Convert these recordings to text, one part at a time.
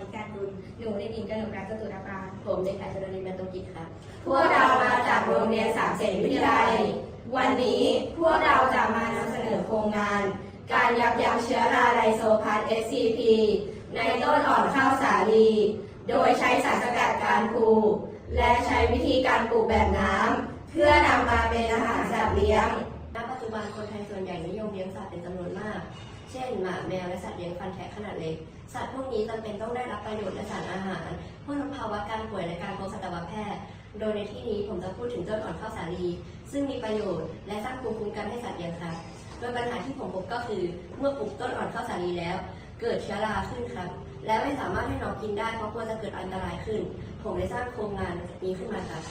นิการกุลหนูเด็กหญิงกนกรัตน์จตุรปาผมเด็กชายชนนินบรรตุกิจครับพวกเรามาจากโรงเรียนสามเสนวิทยาลัย วันนี้พวกเราจะมานำเสนอโครงงาน การยับยั้งเชื้อราไลโซพาส SCP ในต้นอ่อนข้าวสาลี โดยใช้สารสกัดการปลูกและใช้วิธีการปลูกแบบน้ำเพื่อนำมาเป็นอาหารสัตว์เลี้ยงณปัจจุบันคนไทยส่วนใหญ่นิยมเลี้ยงสัตว์เป็นจำนวนมาก เช่นหมาแมวและสัตว์เลี้ยงฟันแทะขนาดเล็ก สัตว์พวกนี้จำเป็นต้องได้รับประโยชน์และสารอาหาร เพื่อลดภาวะการป่วยและการพบสัตวแพทย์ โดยในที่นี้ผมจะพูดถึงต้นอ่อนข้าวสาลี ซึ่งมีประโยชน์และสร้างภูมิคุ้มกันให้สัตว์เลี้ยงครับ โดยปัญหาที่ผมพบก็คือ เมื่อปลูกต้นอ่อนข้าวสาลีแล้ว เกิดเชื้อราขึ้นครับ และไม่สามารถให้น้องกินได้เพราะกลัวจะเกิดอันตรายขึ้น ผมได้สร้างโครงงานนี้ขึ้นมาครับ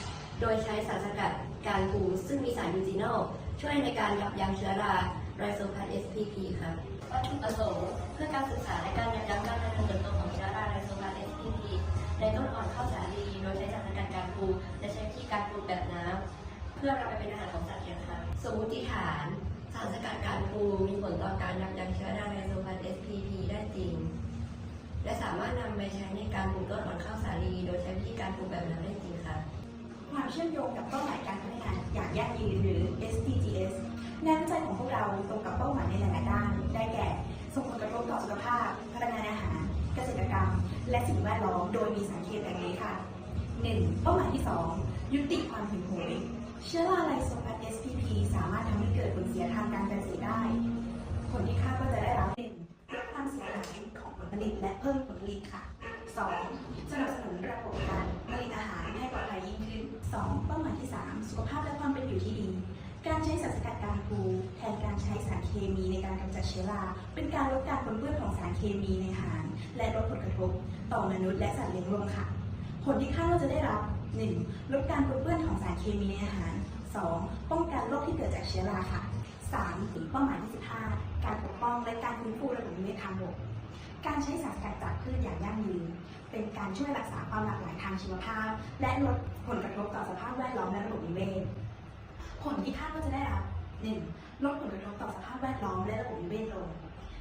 โดยใช้สารสกัดการปูซึ่งมีสารยูจิโนล ช่วยในการยับยั้งเชื้อราไรโซพาส SPP ครับวัตถุประสงค์เพื่อการศึกษาและการยับยั้งการเจริญเติบโตของเชื้อราไรโซพาส SPP ในต้นอ่อนข้าวสาลีโดยใช้สารกัดการปูและใช้วิธีการปลูกแบบน้ำเพื่อนำไปเป็นอาหารของสัตว์เลี้ยงครับสมมติฐานสารสกัดการปูมีผลต่อการยับยั้งเชื้อราไรโซพาส SPP ได้จริง และสามารถนำไปใช้ในการปลูกต้นอ่อนข้าวสาลีโดยใช้วิธีการปลูกแบบน้ำได้จริงครับความเชื่อมโยงกับเป้าหมายการพัฒนาอย่างยั่งยืนหรือ งานวิจัยของพวกเราตรงกับเป้าหมายในหลายๆด้าน ได้แก่ส่งผลกระทบต่อสุขภาพพลังงานอาหาร เกษตรกรรม และสิ่งแวดล้อม โดยมีสังเกตดังนี้ค่ะ 1. เป้าหมายที่ 2 ยุติความหิวโหย เชื้อราไลโซพาส SPP สามารถทำให้เกิดผลเสียทางการเกษตรได้ ผลที่คาดว่าจะได้รับ 1. ลดความเสียหายของผลผลิตและเพิ่มผลผลิตค่ะ 2. สนับสนุนระบบการผลิตอาหารให้ปลอดภัยยิ่งขึ้น 2. เป้าหมายที่ 3 สุขภาพและความเป็นอยู่ที่ดี การใช้สารสกัดการปูแทนการใช้สารเคมีในการกำจัดเชื้อรา เป็นการลดการปนเปื้อนของสารเคมีในอาหาร และลดผลกระทบ ต่อมนุษย์และสัตว์เลี้ยงรวมค่ะ ผลที่คาดว่าจะได้รับ 1. ลดการปนเปื้อนของสารเคมีในอาหาร 2. ป้องกันโรคที่เกิดจากเชื้อราค่ะ 3. ถึงเป้าหมายที่15การปกป้องและการฟื้นฟูระบบนิเวศทางบก การใช้สารสกัดจากพืชอย่างยั่งยืน เป็นการช่วยรักษาความหลากหลายทางชีวภาพ และลดผลกระทบต่อสภาพแวดล้อมและระบบนิเวศ ผลที่คาดว่าจะได้รับ 1. ลดผลกระทบต่อสภาพแวดล้อมและระบบนิเวศลง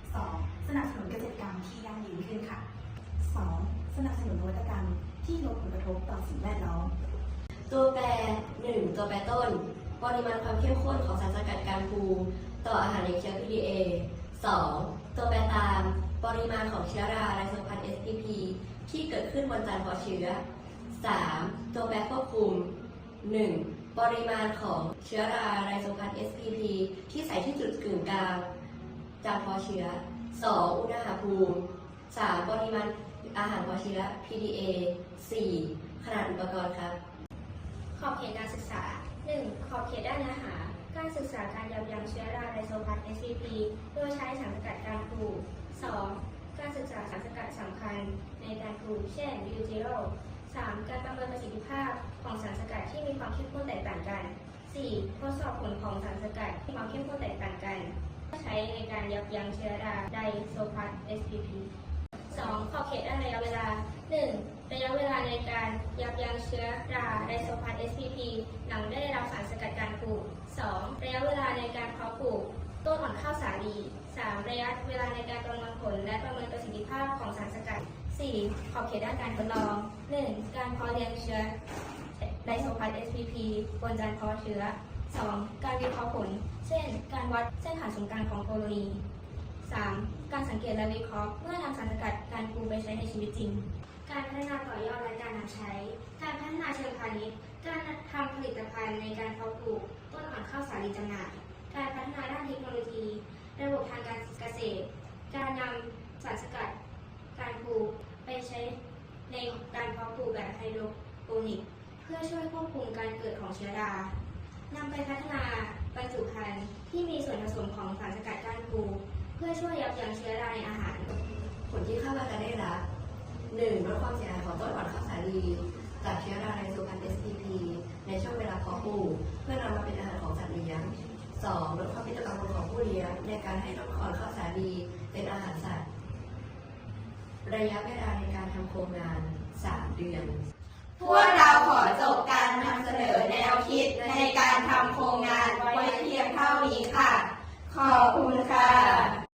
2. สนับสนุนเกษตรกรรมที่ยั่งยืนขึ้นค่ะ 2. สนับสนุนนวัตกรรมที่ลดผลกระทบต่อสิ่งแวดล้อม ตัวแปร 1. ตัวแปรต้น ปริมาณความเข้มข้นของสารสกัดการปูต่ออาหารในเชื้อ PDA 2. ตัวแปรตาม ปริมาณของเชื้อราไลโซพาส SPP ที่เกิดขึ้นบนจานเพาะเชื้อ 3. ตัวแปรควบคุม 1. ปริมาณของเชื้อราไลโซพาส SPP ที่ใส่ที่จุดกึ่งกลางจานเพาะเชื้อ 2. อุณหภูมิ 3. ปริมาณอาหารพาะเชื้อ PDA 4. ขนาดอุปกรณ์ครับ ขอบเขตการศึกษา 1. ขอบเขตด้านเนื้อหาการศึกษาการยับยั้งเชื้อราไลโซพาส SCP โดยใช้สารสกัดการปลูก 2. การศึกษาสารสกัดสำคัญในการปลูกเช่นยูจิโร 3. การประเมินประสิทธิภาพของสารสกัดที่มีความเข้มข้นแตกต่างกัน 4. ทดสอบผลของสารสกัดที่มีความเข้มข้นแตกต่างกัน ใช้ในการยับยั้งเชื้อราไดโซพาส SPP 2. ขอบเขตระยะเวลา 1. ระยะเวลาในการยับยั้งเชื้อราไดโซพาส SPP หลังได้รับสารสกัดการปลูก 2. ระยะเวลาในการเพาะปลูกต้นอ่อนข้าวสาลี 3. ระยะเวลาในการประเมิน 4. ขอบเขตด้านการทดลอง 1. การเพาะเลี้ยงเชื้อไดโซพาส SPP บนจานเพาะเชื้อ 2. การวิเคราะห์ผล เช่น การวัดเส้นผ่านศูนย์กลางของโคโลนี 3. การสังเกตและวิเคราะห์เมื่อนำสารสกัดการปลูกไปใช้ในชีวิตจริง การพัฒนาต่อยอดและการนำใช้ การพัฒนาเชิงพาณิชย์ การทำผลิตภัณฑ์ในการเพาะปลูก ต้นอ่อนข้าวสาลีจำหน่าย การพัฒนาด้านเทคโนโลยี ระบบทางการเกษตร การนำสารสกัด การปลูกไปใช้ในการเพาะปลูกแบบไฮโดรโปนิก เพื่อช่วยควบคุมการเกิดของเชื้อรานำไปพัฒนาบรรจุภัณฑ์ที่มีส่วนผสมของสารสกัดก้านปูเพื่อช่วยยับยั้งเชื้อราในอาหาร ผลที่คาดว่าจะได้รับ 1. ลดความเสียหายของต้นอ่อนข้าวสาลีจากเชื้อราไนโซพัน SPP ในช่วงเวลาเพาะปลูกเพื่อนำมาเป็นอาหารของสัตว์เลี้ยง 2. ลดความวิตกกังวลของผู้เลี้ยงในการให้ต้นอ่อนข้าวสาลีเป็นอาหารสัตว์ ระยะเวลาในการทำโครงงาน 3 เดือน